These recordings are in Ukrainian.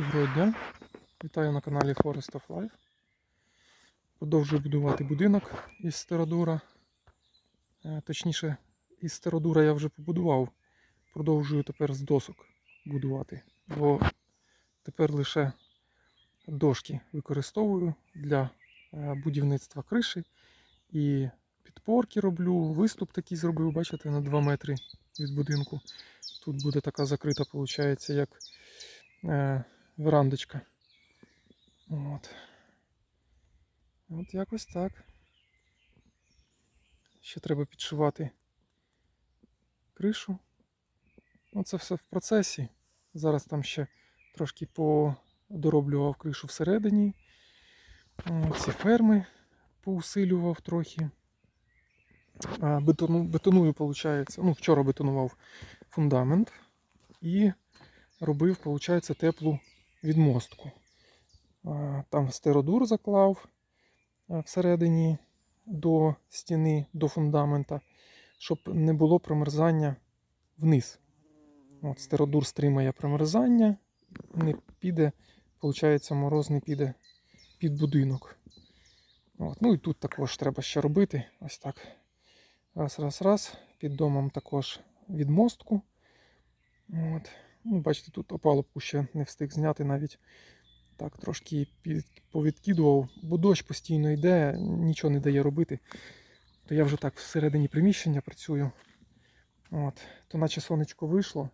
Доброго дня. Вітаю на каналі Forest of Life. Продовжую будувати будинок із стеродура. Е, Точніше, із стеродура я вже побудував. Продовжую тепер з досок будувати. Бо тепер лише дошки використовую для е, будівництва криші. І підпорки роблю. Виступ такий зробив, бачите, на 2 метри від будинку. Тут буде така закрита, виходить, як е, верандочка. От. От якось так. Ще треба підшивати кришу. Ну, це все в процесі. Зараз там ще трошки подороблював кришу всередині. Ці ферми поусилював трохи. Бетону, бетоную, виходить. Ну, вчора бетонував фундамент і робив, виходить, теплу відмостку. Там стеродур заклав всередині до стіни, до фундамента, щоб не було промерзання вниз. От Стеродур стримає промерзання, не піде, виходить, мороз не піде під будинок. От. Ну і тут також треба ще робити. Ось так. Раз, раз, раз. Під домом також відмостку. От. Ну, бачите, тут опалубку ще не встиг зняти навіть. Так, трошки повідкидував, бо дощ постійно йде, нічого не дає робити. То я вже так всередині приміщення працюю. От. То наче сонечко вийшло,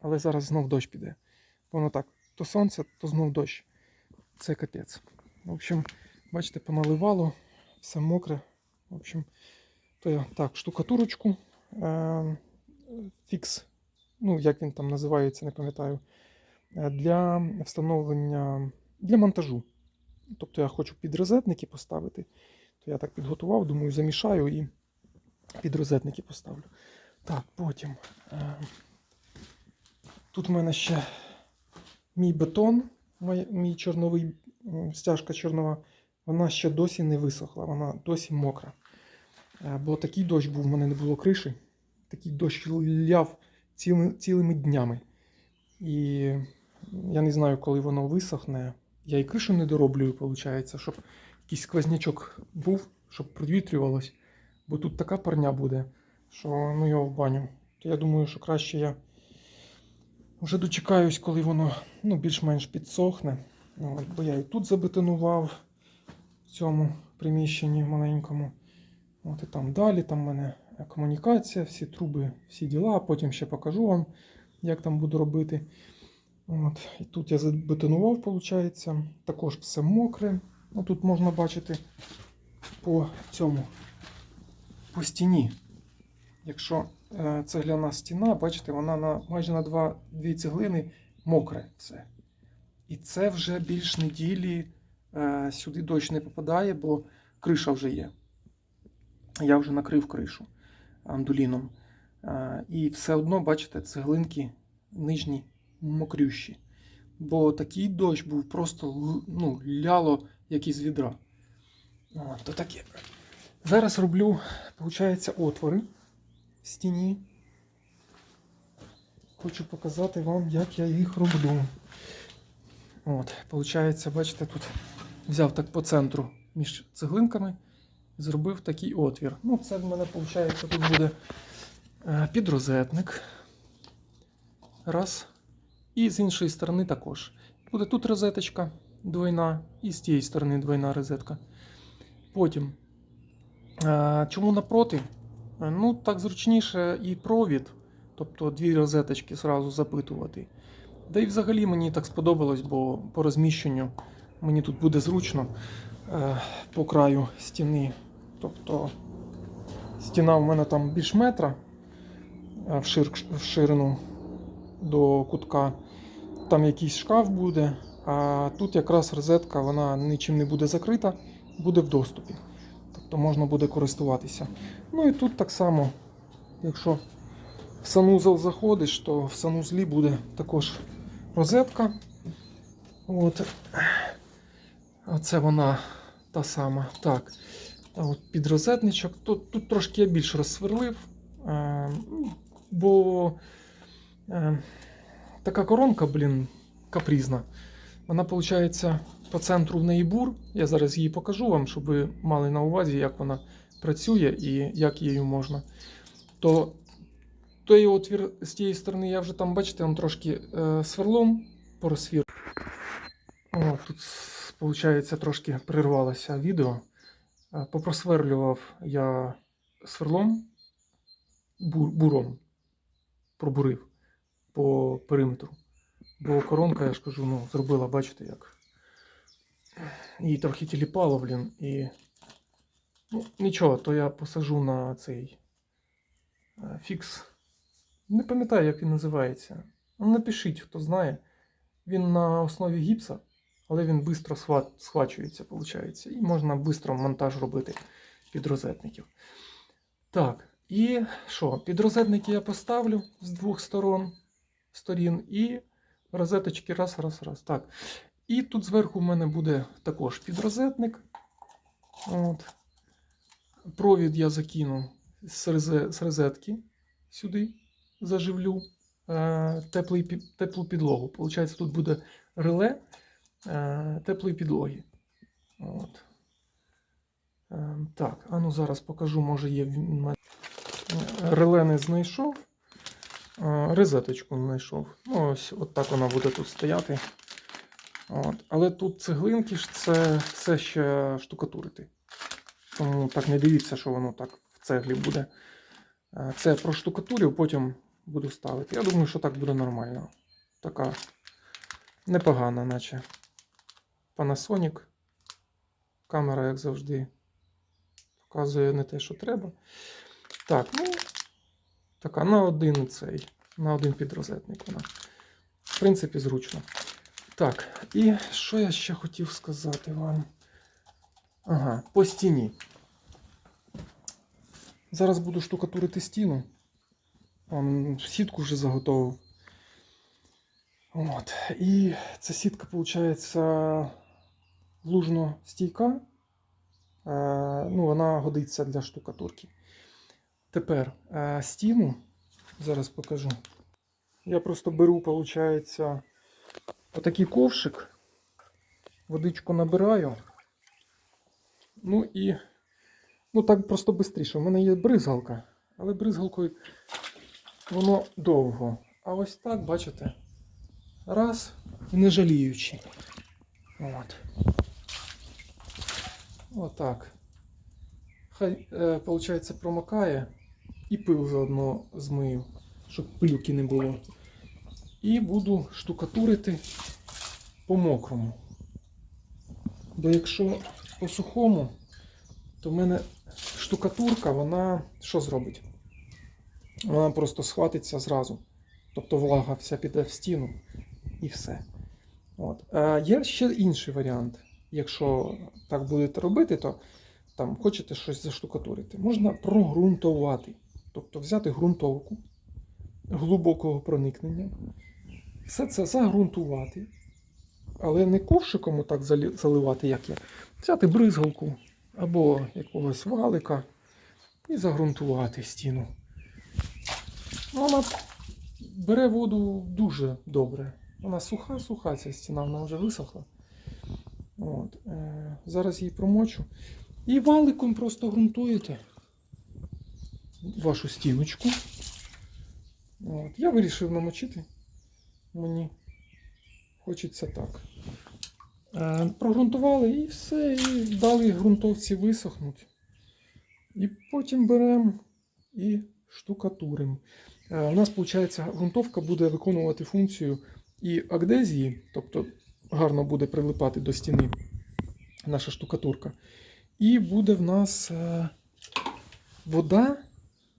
але зараз знов дощ піде. Воно так, то сонце, то знов дощ. Це капець. В общем, бачите, поналивало, все мокре. В общем, то я так, штукатурочку. Е- фікс ну як він там називається, не пам'ятаю, е, для встановлення для монтажу. Тобто я хочу підрозетники поставити, то я так підготував, думаю, замішаю і підрозетники поставлю. Так, потім. е, Тут в мене ще мій бетон, мій чорновий стяжка чорнова, вона ще досі не висохла, вона досі мокра. Е, Бо такий дощ був, в мене не було криші. Такий дощ ляв ціли, цілими днями. І я не знаю, коли воно висохне. Я і кришу не дороблюю, виходить, щоб якийсь сквознячок був, щоб провітрювалось. Бо тут така парня буде, що ну його в баню. То я думаю, що краще я вже дочекаюсь, коли воно ну, більш-менш підсохне. Ну, От, бо я і тут забетонував в цьому приміщенні маленькому. От і там далі, там в мене комунікація, всі труби, всі діла. Потім ще покажу вам, як там буду робити. От. І тут я забетонував, виходить. Також все мокре. Ну, тут можна бачити по цьому, по стіні. Якщо е, цегляна стіна, бачите, вона на, майже на два, дві цеглини мокре все. І це вже більш неділі е, сюди дощ не попадає, бо криша вже є. Я вже накрив кришу андуліном. І все одно, бачите, цеглинки нижні мокрющі. Бо такий дощ був просто ну, ляло, як із відра. От, то таке. Зараз роблю, виходить, отвори в стіні. Хочу показати вам, як я їх роблю. От, виходить, бачите, тут взяв так по центру між цеглинками зробив такий отвір. Ну, це в мене виходить, тут буде е, підрозетник. Раз. І з іншої сторони також. Буде тут розеточка двойна, і з тієї сторони двойна розетка. Потім. е, Чому напроти? Е, Ну, так зручніше і провід, тобто дві розеточки зразу запитувати. Да і взагалі мені так сподобалось, бо по розміщенню мені тут буде зручно по краю стіни. Тобто стіна в мене там більш метра е, в, шир, в ширину до кутка. Там якийсь шкаф буде, а тут якраз розетка вона нічим не буде закрита, буде в доступі. Тобто можна буде користуватися. Ну і тут так само, якщо в санузел заходиш, то в санузлі буде також розетка. От. Оце вона та сама. Так. От підрозетничок. Тут, тут трошки я більш розсверлив, е, ну, бо е, така коронка, блін, капрізна. Вона, виходить, по центру в неї бур. Я зараз її покажу вам, щоб ви мали на увазі, як вона працює і як її можна. То той отвір з тієї сторони, я вже там, бачите, он трошки е, сверлом порозсвір. О, тут, виходить, трошки прервалося відео. Е, Попросверлював я сверлом, бур, буром, пробурив по периметру. Бо коронка, я ж кажу, ну, зробила, бачите, як. Її трохи тіліпало, блін, і. Ну, нічого, то я посажу на цей е, фікс. Не пам'ятаю, як він називається. Ну, напишіть, хто знає. Він на основі гіпса, але він швидко схвачується, виходить. І можна швидко монтаж робити під розетників. Так, і що? Під розетники я поставлю з двох сторон сторін і розеточки раз, раз, раз. Так. І тут зверху в мене буде також підрозетник. От. Провід я закину з, розетки сюди, заживлю е, теплу підлогу. Получається, тут буде реле теплої підлоги. От. Е, так, а ну зараз покажу, може є в мене- реле не знайшов. Е, Розеточку знайшов. Ну, ось от так вона буде тут стояти. От. Але тут цеглинки ж це все ще штукатурити. Тому так не дивіться, що воно так в цеглі буде. Е, Це проштукатурю, потім буду ставити. Я думаю, що так буде нормально. Така непогана, наче Panasonic. Камера, як завжди, показує не те, що треба. Так, ну, така на один цей, на один підрозетник вона. В принципі, зручно. Так, і що я ще хотів сказати вам? Ага, по стіні. Зараз буду штукатурити стіну. Сітку вже заготовив. От. І ця сітка, виходить, лужно стійка. Е, ну, вона годиться для штукатурки. Тепер е, стіну зараз покажу. Я просто беру, виходить, отакий ковшик, водичку набираю. Ну і ну так просто швидше. У мене є бризгалка, але бризгалкою воно довго. А ось так, бачите, раз і не жаліючи. От. Отак. Хай, е, виходить, промокає і пил заодно змию, щоб пилюки не було. І буду штукатурити по мокрому. Бо якщо по сухому, то в мене штукатурка, вона що зробить? Вона просто схватиться зразу. Тобто влага вся піде в стіну і все. От. А є ще інший варіант. Якщо так будете робити, то там хочете щось заштукатурити, можна прогрунтувати. Тобто взяти ґрунтовку глибокого проникнення, все це загрунтувати, але не ковшиком так заливати, як я. Взяти бризгалку або якогось валика і загрунтувати стіну. Ну, Вона бере воду дуже добре. Вона суха, суха, ця стіна, вона вже висохла. От, е, зараз її промочу. І валиком просто ґрунтуєте вашу стіночку. От. Я вирішив намочити. Мені хочеться так. Е, прогрунтували і все, і дали ґрунтовці висохнути. І потім беремо і штукатуримо. Е, у нас, виходить, ґрунтовка буде виконувати функцію і адезії, тобто гарно буде прилипати до стіни наша штукатурка. І буде в нас е, вода,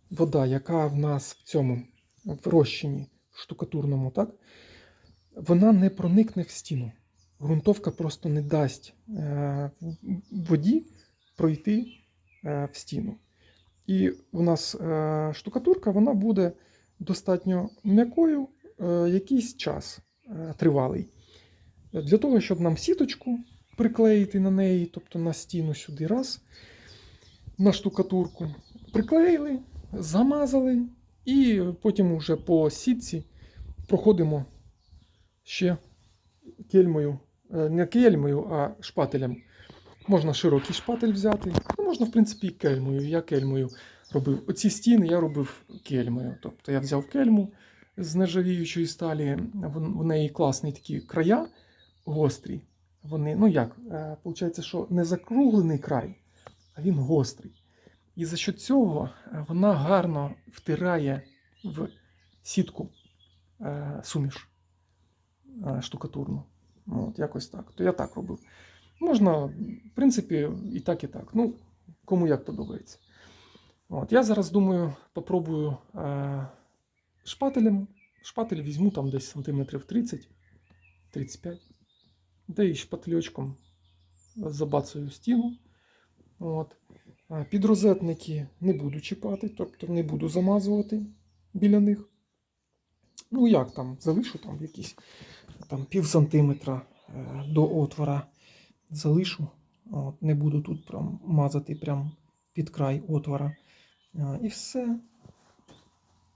вода, яка в нас в цьому в розчині штукатурному, так? Вона не проникне в стіну. Ґрунтовка просто не дасть е, воді пройти е, в стіну. І у нас штукатурка вона буде достатньо м'якою якийсь час тривалий. Для того, щоб нам сіточку приклеїти на неї, тобто на стіну сюди раз, на штукатурку, приклеїли, замазали, і потім вже по сітці проходимо ще кельмою е, не кельмою, а шпателем. Можна широкий шпатель взяти, ну, можна, в принципі, і кельмою. Я кельмою робив. Оці стіни я робив кельмою. Тобто я взяв кельму з нержавіючої сталі, в неї класні такі края гострі. Вони, ну як, е, виходить, що не закруглений край, а він гострий. І за що цього е, вона гарно втирає в сітку е, суміш е, штукатурну. Ну, От, якось так. То я так робив. Можна, в принципі, і так, і так. Ну, кому як подобається. От, я зараз думаю, попробую е, шпателем. Шпатель візьму там десь сантиметрів 30-35. Де і шпательочком забацаю стіну. От. Підрозетники не буду чіпати, тобто не буду замазувати біля них. Ну, як там, залишу там якісь там, пів сантиметра е, до отвора залишу. От, не буду тут прям мазати прям під край отвора. І все.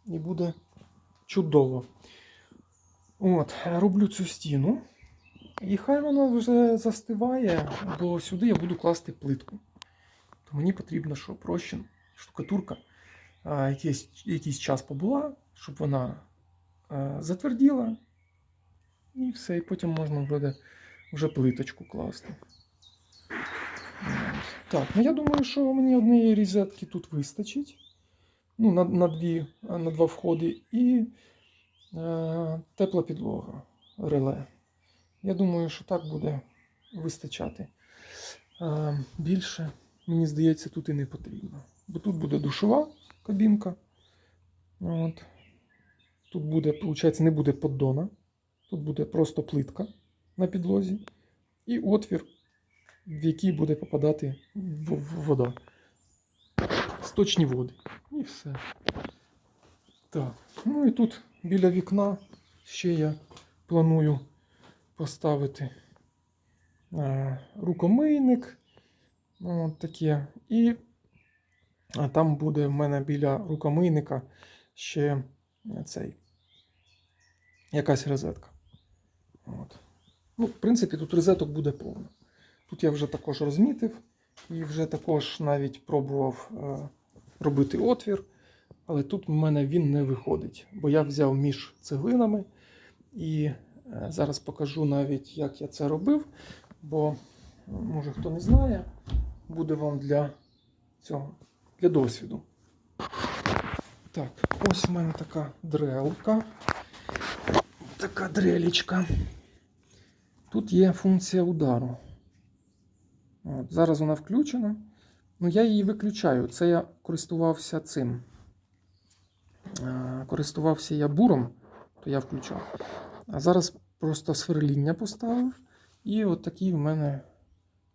І буде чудово. От, роблю цю стіну. І хай вона вже застиває, бо сюди я буду класти плитку. То мені потрібно, щоб розчин, штукатурка якийсь, якийсь час побула, щоб вона затверділа. І все, і потім можна буде вже плиточку класти. Так, ну я думаю, що мені однієї різетки тут вистачить. Ну, на, на, дві, на два входи і е, тепла підлога реле. Я думаю, що так буде вистачати. Е, більше, мені здається, тут і не потрібно. Бо тут буде душова кабінка. От. Тут буде, виходить, не буде поддона. Тут буде просто плитка на підлозі і отвір, в який буде попадати вода. Сточні води. І все. Так. Ну і тут біля вікна ще я планую поставити е, рукомийник. От таке. І там буде в мене біля рукомийника ще цей якась розетка. От. Ну, в принципі, тут розеток буде повно. Тут я вже також розмітив і вже також навіть пробував е, робити отвір, але тут в мене він не виходить, бо я взяв між цеглинами і зараз покажу навіть, як я це робив, бо, може хто не знає, буде вам для цього, для досвіду. Так, ось в мене така дрелка. Така дрелічка. Тут є функція удару. От, зараз вона включена. Ну, я її виключаю. Це я користувався цим. Е, Користувався я буром, то я включав. А зараз просто сверління поставив. І от такий в мене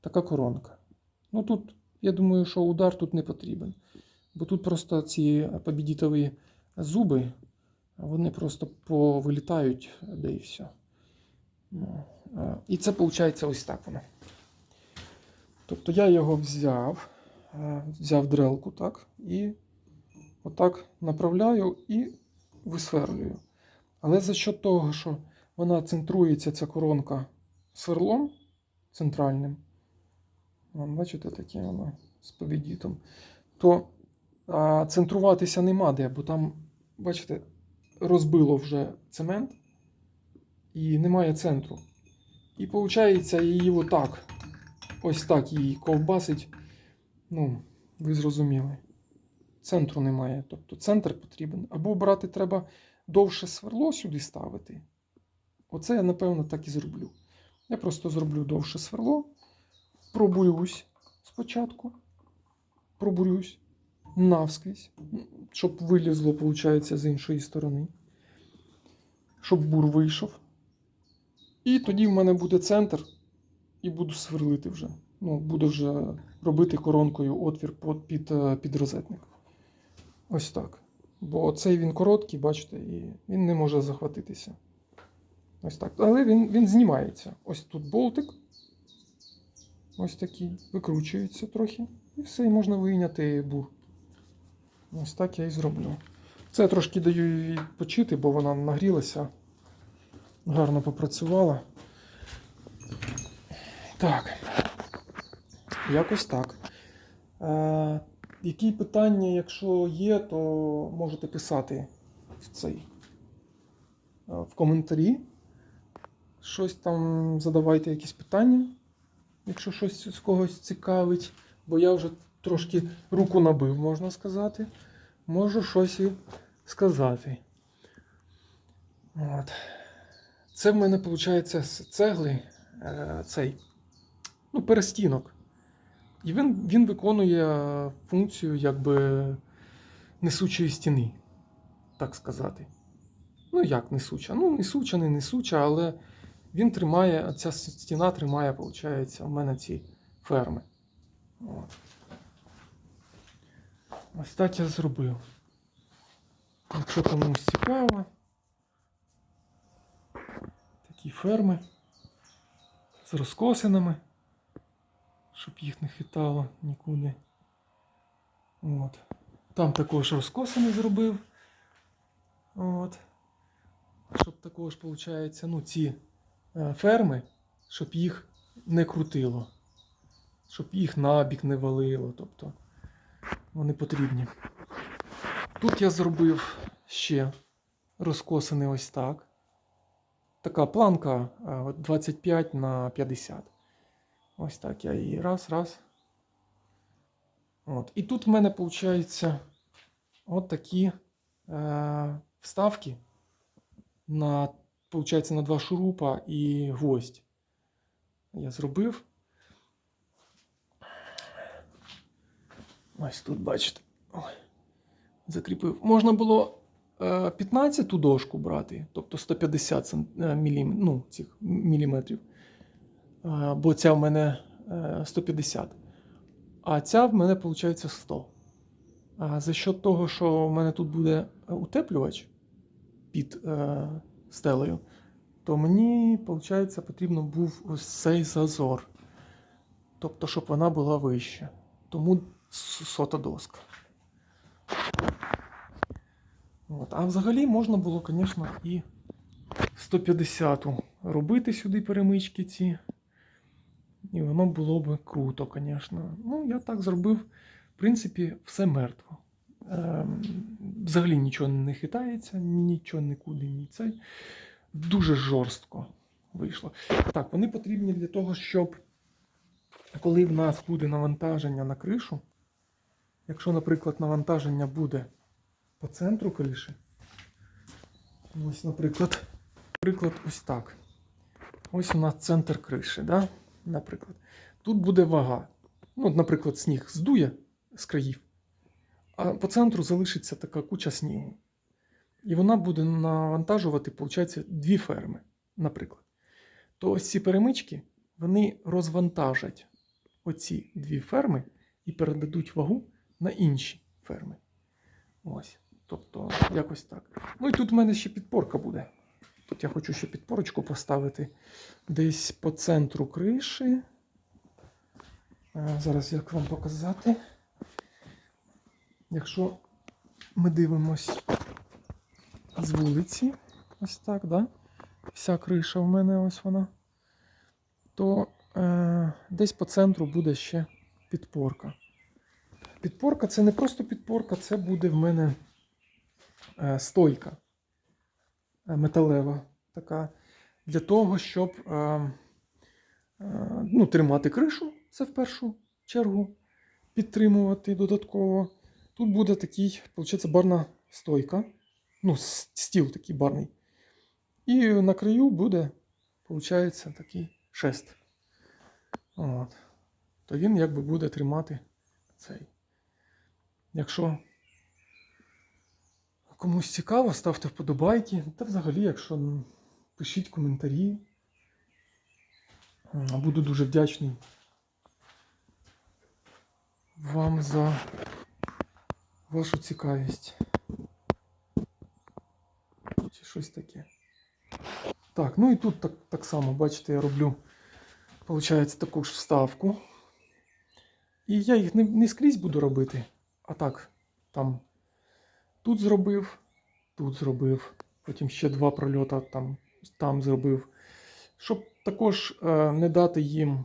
така коронка. Ну тут, я думаю, що удар тут не потрібен. Бо тут просто ці побідітові зуби, вони просто повилітають, де і все. Ну, і це виходить ось так воно. Тобто я його взяв, взяв дрелку, так, і отак направляю і висверлюю. Але за що того, що вона центрується, ця коронка сверлом центральним, бачите, таке воно з побідітом, то а, центруватися нема де, бо там, бачите, розбило вже цемент і немає центру. І виходить, її отак, ось так її ковбасить. Ну, ви зрозуміли. Центру немає. Тобто центр потрібен. Або брати треба довше сверло сюди ставити. Оце я, напевно, так і зроблю. Я просто зроблю довше сверло, пробурюсь спочатку, пробурюсь навскрізь, щоб вилізло, виходить, з іншої сторони. Щоб бур вийшов. І тоді в мене буде центр, і буду сверлити вже. Ну, буду вже робити коронкою отвір під, під, е, розетник. Ось так. Бо цей він короткий, бачите, і він не може захватитися. Ось так. Але він, він знімається. Ось тут болтик. Ось такий. Викручується трохи. І все, і можна вийняти бур. Ось так я і зроблю. Це трошки даю їй відпочити, бо вона нагрілася. Гарно попрацювала. Так. Якось так. Які питання, якщо є, то можете писати в цей е, в коментарі. Щось там задавайте якісь питання, якщо щось з когось цікавить. Бо я вже трошки руку набив, можна сказати. Можу щось і сказати. От. Це в мене виходить з цегли е, цей ну, перестінок. І він, він виконує функцію якби несучої стіни, так сказати. Ну, як несуча? Ну, несуча, не несуча, але він тримає, ця стіна тримає, виходить, у мене ці ферми. От. Ось так я зробив. Якщо комусь цікаво, такі ферми з розкосинами, щоб їх не хитало нікуди. От. Там також розкосини зробив. От. Щоб також, виходить, ну, ці е, ферми, щоб їх не крутило, щоб їх набік не валило. Тобто вони потрібні. Тут я зробив ще розкосини ось так. Така планка е, 25 на 50. Ось так я її раз, раз. От. І тут в мене виходить от такі е, вставки на, виходить, на два шурупа і гвоздь. Я зробив. Ось тут, бачите. Ой, закріпив. Можна було е, 15 ту дошку брати, тобто 150 см, мілім, ну, цих міліметрів. Е, бо ця в мене е, 150. А ця в мене виходить 100. А за счет того, що в мене тут буде утеплювач під е, стелею, то мені, виходить, потрібно був ось цей зазор. Тобто, щоб вона була вища. Тому сота доска. От. А взагалі можна було, звісно, і 150 робити сюди перемички ці. І воно було б круто, звісно. Ну, я так зробив, в принципі, все мертво. Ем, взагалі нічого не хитається, нічого нікуди, ні цей. Дуже жорстко вийшло. Так, вони потрібні для того, щоб коли в нас буде навантаження на кришу, якщо, наприклад, навантаження буде по центру криші, ось, наприклад, наприклад, ось так. Ось у нас центр криші, да? Наприклад. Тут буде вага. Ну, наприклад, сніг здує з країв, а по центру залишиться така куча снігу. І вона буде навантажувати, виходить, дві ферми, наприклад. То ось ці перемички вони розвантажать оці дві ферми і передадуть вагу на інші ферми. Ось. Тобто, якось так. Ну і тут в мене ще підпорка буде. Тут я хочу ще підпорочку поставити десь по центру криші. Е, Зараз як вам показати. Якщо ми дивимось з вулиці, ось так, да? вся криша в мене ось вона, то е, десь по центру буде ще підпорка. Підпорка це не просто підпорка, це буде в мене е, стойка металева така. Для того, щоб е, е, ну, тримати кришу, це в першу чергу, підтримувати додатково. Тут буде такий, виходить, барна стойка. Ну, стіл такий барний. І на краю буде, виходить, такий шест. От. То він якби буде тримати цей. Якщо комусь цікаво, ставте вподобайки. Та взагалі, якщо пишіть коментарі. Буду дуже вдячний вам за вашу цікавість. Чи щось таке. Так, ну і тут так, так само, бачите, я роблю, виходить, таку ж вставку. І я їх не, не скрізь буду робити, а так, там тут зробив, тут зробив, потім ще два прольота там, там зробив. Щоб також е, не дати їм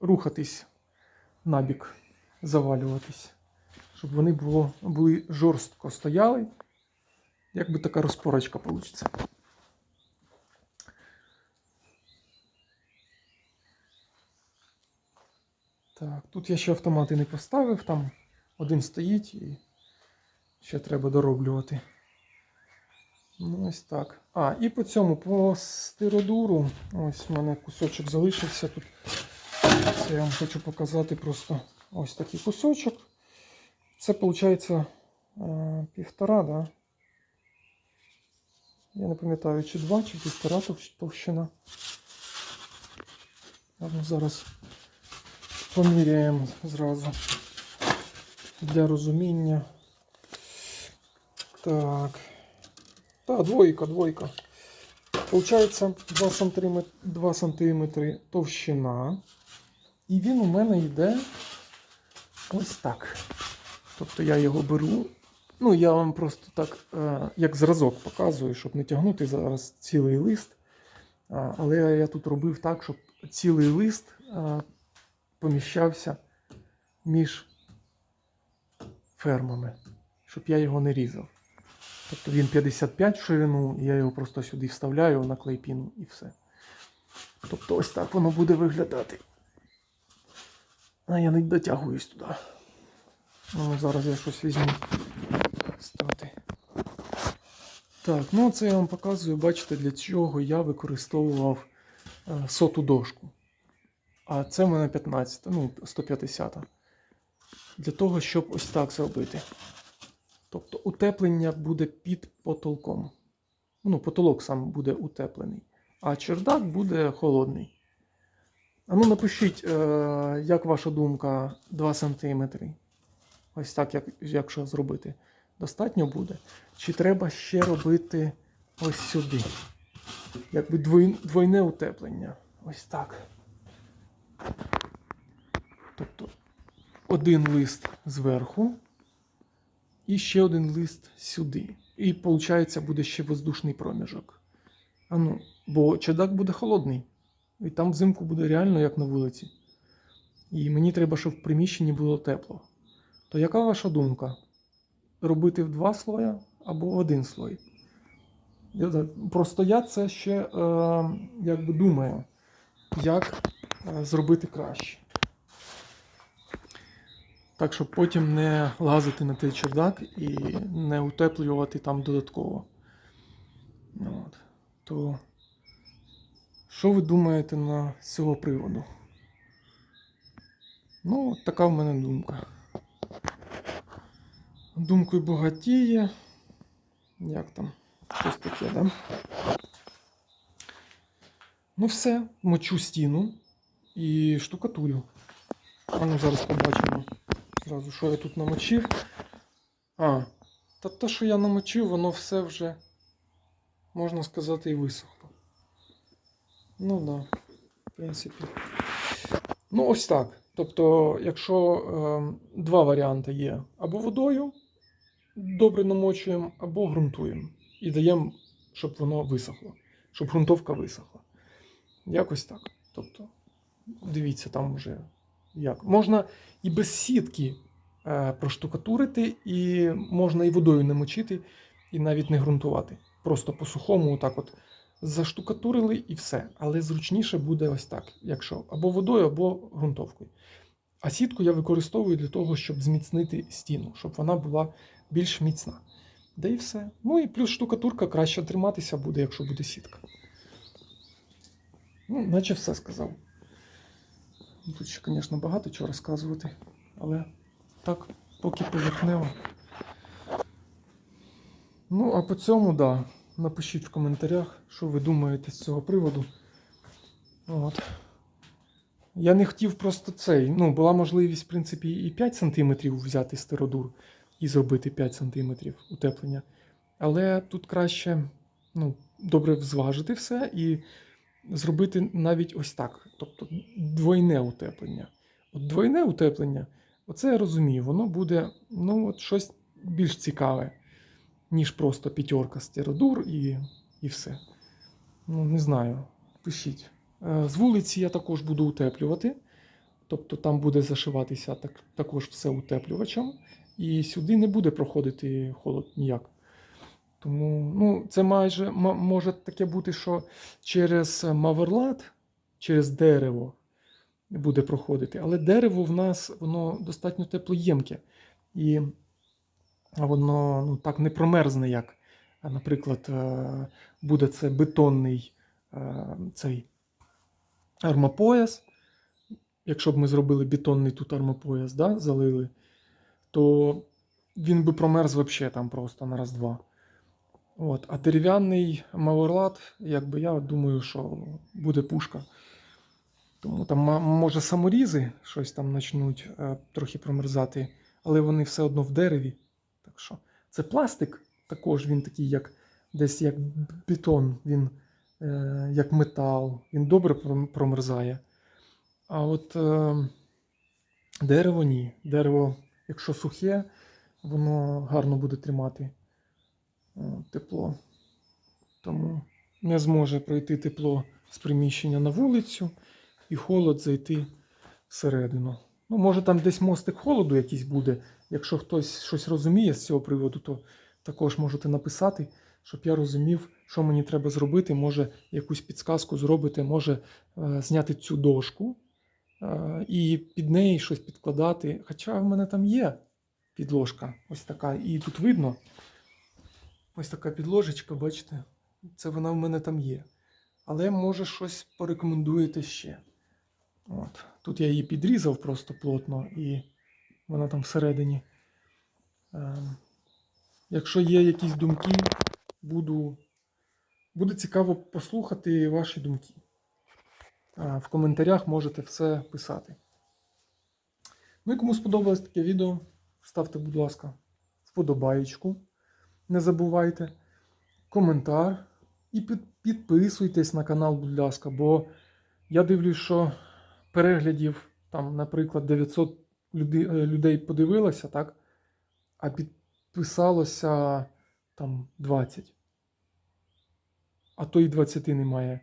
рухатись набік, завалюватись. Щоб вони було, були жорстко стояли. Якби така розпорочка вийде. Так, тут я ще автомати не поставив, там один стоїть і ще треба дороблювати. Ну, ось так. А, і по цьому, по стиродуру, ось у мене кусочок залишився тут. Це я вам хочу показати просто ось такий кусочок. Це виходить півтора, да? Я не пам'ятаю, чи два, чи півтора товщина. А ну, зараз поміряємо зразу для розуміння. Так. Та, двойка, двойка. Получається 2 см, 2 см товщина. І він у мене йде ось так. Тобто я його беру. Ну, я вам просто так, е, як зразок показую, щоб не тягнути зараз цілий лист. Але я тут робив так, щоб цілий лист е, поміщався між фермами, щоб я його не різав. Тобто він 55 в ширину, і я його просто сюди вставляю на клейпіну і все. Тобто ось так воно буде виглядати. А я не дотягуюсь туди. Ну, зараз я щось візьму стати. Так, ну це я вам показую, бачите, для чого я використовував е, соту дошку. А це в мене 15, ну, 150. Для того, щоб ось так зробити. Тобто утеплення буде під потолком. Ну, потолок сам буде утеплений, а чердак буде холодний. А ну напишіть, е, як ваша думка 2 см. Ось так, як, якщо зробити. Достатньо буде. Чи треба ще робити ось сюди? Якби двой, двойне утеплення. Ось так. Тобто один лист зверху і ще один лист сюди. І виходить, буде ще воздушний проміжок. А ну, бо чердак буде холодний. І там взимку буде реально як на вулиці. І мені треба, щоб в приміщенні було тепло. То яка ваша думка? Робити в два слоя або в один слой? Просто я це ще е, якби думаю, як е, зробити краще. Так, щоб потім не лазити на той чердак і не утеплювати там додатково. Ну, От. То що ви думаєте на з цього приводу? Ну, от така в мене думка. Думкою багатіє. Як там? Щось таке, да? Ну все, мочу стіну і штукатурю. А ну зараз побачимо. Зразу, що я тут намочив. А, та те, що я намочив, воно все вже, можна сказати, і висохло. Ну да, в принципі. Ну, ось так. Тобто, якщо е, два варіанти є: або водою добре намочуємо, або ґрунтуємо. І даємо, щоб воно висохло, щоб ґрунтовка висохла. Якось так. Тобто, дивіться, там вже як. Можна і без сітки е, проштукатурити, і можна і водою не мочити, і навіть не ґрунтувати. Просто по-сухому, отак от заштукатурили і все. Але зручніше буде ось так, якщо або водою, або ґрунтовкою. А сітку я використовую для того, щоб зміцнити стіну, щоб вона була більш міцна. Да і все. Ну і плюс штукатурка краще триматися буде, якщо буде сітка. Ну, наче все сказав. Тут ще, звісно, багато чого розказувати, але так, поки поверхнево. Ну, а по цьому, да. Напишіть в коментарях, що ви думаєте з цього приводу. От. Я не хотів просто цей. Ну, була можливість, в принципі, і 5 см взяти стиродур і зробити 5 см утеплення. Але тут краще ну, добре зважити все і зробити навіть ось так. Тобто двойне утеплення. От двойне утеплення, оце я розумію, воно буде ну, от щось більш цікаве, ніж просто п'ятерка стиродур і, і все. Ну, не знаю. Пишіть. Е, З вулиці я також буду утеплювати. Тобто там буде зашиватися так, також все утеплювачем, і сюди не буде проходити холод ніяк. Тому ну, це майже може таке бути, що через маверлат, через дерево буде проходити. Але дерево в нас воно достатньо теплоємке. І воно ну, так не промерзне, як, наприклад, е, буде це бетонний е, цей армопояс. Якщо б ми зробили бетонний тут армопояс, да, залили, то він би промерз взагалі там просто на раз-два. От. А дерев'яний маверлат, якби я думаю, що буде пушка. Тому там, може, саморізи щось там почнуть е, трохи промерзати, але вони все одно в дереві. Так що це пластик, також він такий, як десь як бетон, він е, як метал, він добре промерзає. А от е, дерево ні. Дерево, якщо сухе, воно гарно буде тримати тепло. Тому не зможе пройти тепло з приміщення на вулицю і холод зайти всередину. Ну, може, там десь мостик холоду якийсь буде. Якщо хтось щось розуміє з цього приводу, то також можете написати, щоб я розумів, що мені треба зробити. Може, якусь підсказку зробити, може е, зняти цю дошку е, і під неї щось підкладати. Хоча в мене там є підложка, ось така, і тут видно. Ось така підложечка, бачите? Це вона в мене там є. Але може щось порекомендуєте ще. От. Тут я її підрізав просто плотно, і вона там всередині. Ем, якщо є якісь думки, буду, буде цікаво послухати ваші думки. А, в коментарях можете все писати. Ну і кому сподобалось таке відео, ставте, будь ласка, вподобаєчку. Не забувайте, коментар і під, підписуйтесь на канал, будь ласка, бо я дивлюсь, що переглядів, там, наприклад, 900 люди, е, людей подивилося, так? А підписалося там 20. А то і 20 немає.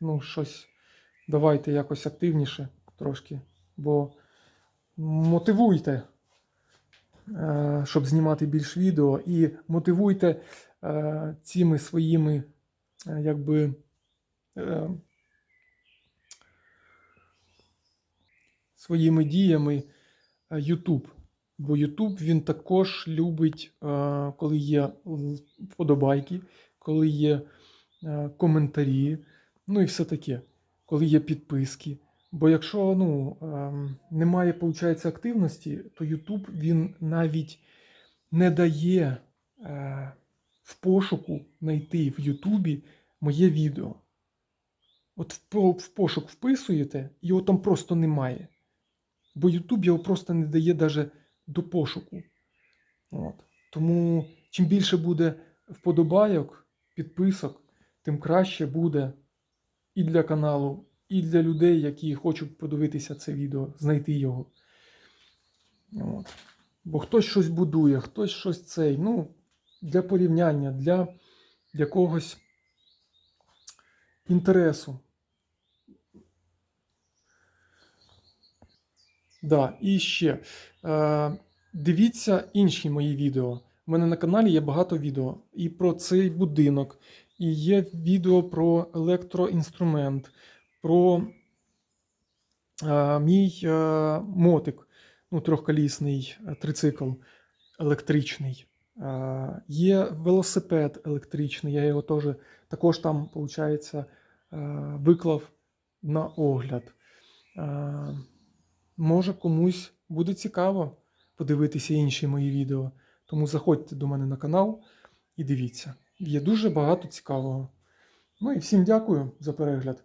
Ну, щось. Давайте якось активніше трошки, бо мотивуйте, щоб знімати більш відео, і мотивуйте е, цими своїми, е, якби. е, своїми діями е, YouTube. Бо YouTube він також любить, е, коли є вподобайки, коли є е, коментарі, ну і все таке, коли є підписки. Бо якщо ну, ем, немає, виходить, активності, то YouTube він навіть не дає е, в пошуку знайти в Ютубі моє відео. От в, пошук вписуєте, його там просто немає. Бо YouTube його просто не дає навіть до пошуку. От. Тому чим більше буде вподобайок, підписок, тим краще буде і для каналу, і для людей, які хочуть подивитися це відео, знайти його. От. Бо хтось щось будує, хтось щось цей. Ну, для порівняння, для якогось інтересу. Да, і ще. Е, дивіться інші мої відео. У мене на каналі є багато відео і про цей будинок, і є відео про електроінструмент, про е, мій е, мотик, ну, трьохколісний е, трицикл електричний. Є велосипед електричний, я його теж також там, виходить, виклав на огляд. Може комусь буде цікаво подивитися інші мої відео. Тому заходьте до мене на канал і дивіться. Є дуже багато цікавого. Ну і всім дякую за перегляд